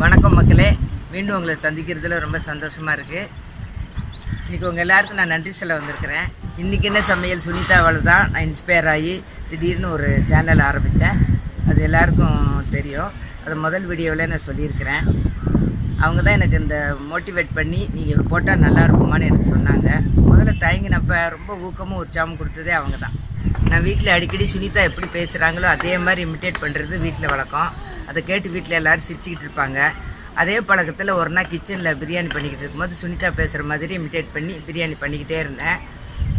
வணக்கம் மக்களே. மீண்டும் உங்களை சந்திக்கிறதுல ரொம்ப சந்தோஷமாக இருக்குது இன்றைக்கி உங்கள் எல்லாருக்கும் நான் நன்றி சொல்ல வந்திருக்கிறேன். இன்றைக்கி என்ன சமையல்? சுனிதாவால் தான் நான் இன்ஸ்பயர் ஆகி திடீர்னு ஒரு சேனல் ஆரம்பித்தேன் அது எல்லாருக்கும் தெரியும். அது முதல் வீடியோவில் நான் சொல்லியிருக்கிறேன். அவங்க தான் எனக்கு இந்த மோட்டிவேட் பண்ணி நீங்கள் போட்டால் நல்லா இருக்குமான்னு எனக்கு சொன்னாங்க. முதல்ல தயங்கினப்ப ரொம்ப ஊக்கமும் உற்சாகம் கொடுத்ததே அவங்க தான். நான் வீட்டில் அடிக்கடி சுனிதா எப்படி பேசுகிறாங்களோ அதே மாதிரி இமிட்டேட் பண்ணுறது வீட்டில் வழக்கம். அதை கேட்டு வீட்டில் எல்லோரும் சிரிச்சுக்கிட்டு இருப்பாங்க. அதே பழக்கத்தில் ஒரு நாள் கிச்சனில் பிரியாணி பண்ணிக்கிட்டு இருக்கும்போது சுனிதா பேசுகிற மாதிரி இமிட்டேட் பண்ணி பிரியாணி பண்ணிக்கிட்டே இருந்தேன்.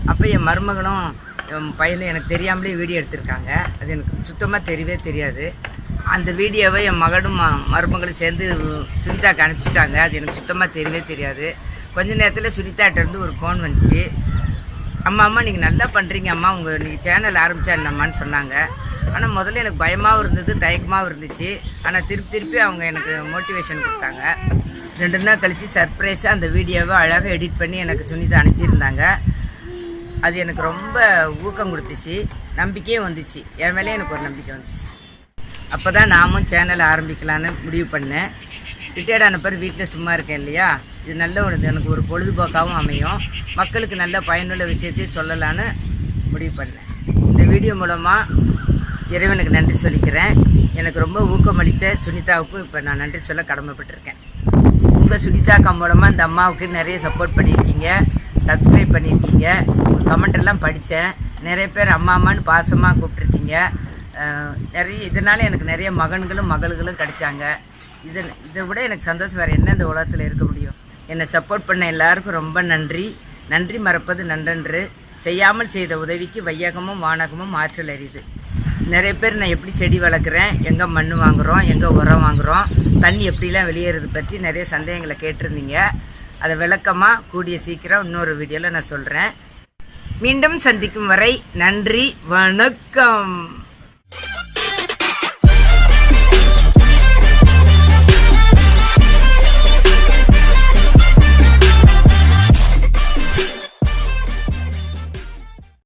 அப்போ என் மருமகனும் என் பையனும் எனக்கு தெரியாமலே வீடியோ எடுத்திருக்காங்க. அது எனக்கு சுத்தமாக தெரியவே தெரியாது. அந்த வீடியோவை என் மகனும் ம- மருமகளும் சேர்ந்து சுனிதாக்கு அனுப்பிச்சிட்டாங்க. அது எனக்கு சுத்தமாக தெரியவே தெரியாது. கொஞ்ச நேரத்தில் சுனிதாட்டேருந்து ஒரு ஃபோன் வந்துச்சு. அம்மா அம்மா நீங்கள் நல்லா பண்ணுறீங்க அம்மா உங்கள் நீங்கள் சேனல் ஆரம்பித்தா என்னம்மான்னு சொன்னாங்க. ஆனால் முதல்ல எனக்கு பயமாகவும் இருந்தது தயக்கமாகவும் இருந்துச்சு. ஆனால் திருப்பி திருப்பி அவங்க எனக்கு மோட்டிவேஷன் கொடுத்தாங்க. ரெண்டு நாள் கழித்து சர்ப்ரைஸாக அந்த வீடியோவை அழகாக எடிட் பண்ணி எனக்கு சுனிதா அனுப்பியிருந்தாங்க. அது எனக்கு ரொம்ப ஊக்கம் கொடுத்துச்சு. நம்பிக்கையும் வந்துச்சு. என் மேலே எனக்கு ஒரு நம்பிக்கை வந்துச்சு. அப்போ தான் நாமும் சேனல் ஆரம்பிக்கலான்னு முடிவு பண்ணேன். ரிட்டையர்ட் ஆன பிறகு வீட்டில் சும்மா இருக்கேன் இல்லையா? இது நல்ல ஒரு எனக்கு ஒரு பொழுதுபோக்காகவும் அமையும். மக்களுக்கு நல்ல பயனுள்ள விஷயத்தையும் சொல்லலான்னு முடிவு பண்ணேன். இந்த வீடியோ மூலமாக இறைவனுக்கு நன்றி சொல்லிக்கிறேன். எனக்கு ரொம்ப ஊக்கமளித்த சுனிதாவுக்கும் இப்போ நான் நன்றி சொல்ல கடமைப்பட்டிருக்கேன். உங்கள் சுனிதாக்கா மூலமாக இந்த அம்மாவுக்கு நிறைய சப்போர்ட் பண்ணியிருக்கீங்க. சப்ஸ்கிரைப் பண்ணியிருக்கீங்க. உங்கள் கமெண்ட் எல்லாம் படித்தேன் நிறைய பேர் அம்மா அம்மான்னு பாசமாக கூப்பிட்ருக்கீங்க நிறைய இதனால் எனக்கு நிறைய மகன்களும் மகள்களும் கிடைச்சாங்க. இது இதை விட எனக்கு சந்தோஷம் வேறு என்ன இந்த உலகத்தில் இருக்க முடியும்? என்னை சப்போர்ட் பண்ண எல்லாருக்கும் ரொம்ப நன்றி. நன்றி மறப்பது நன்றன்று. செய்யாமல் செய்த உதவிக்கு வையகமும் வானகமும் ஆற்றல் அறியுது நிறைய பேர் நான் எப்படி செடி வளர்க்குறேன் எங்கே மண் வாங்குகிறோம் எங்கே உரம் வாங்குகிறோம் தண்ணி எப்படிலாம் வெளியேறது பற்றி நிறைய சந்தேகங்களை கேட்டிருந்தீங்க. அதை விளக்கமாக கூடிய சீக்கிரம் இன்னொரு வீடியோவில் நான் சொல்கிறேன் மீண்டும் சந்திக்கும் வரை நன்றி வணக்கம்.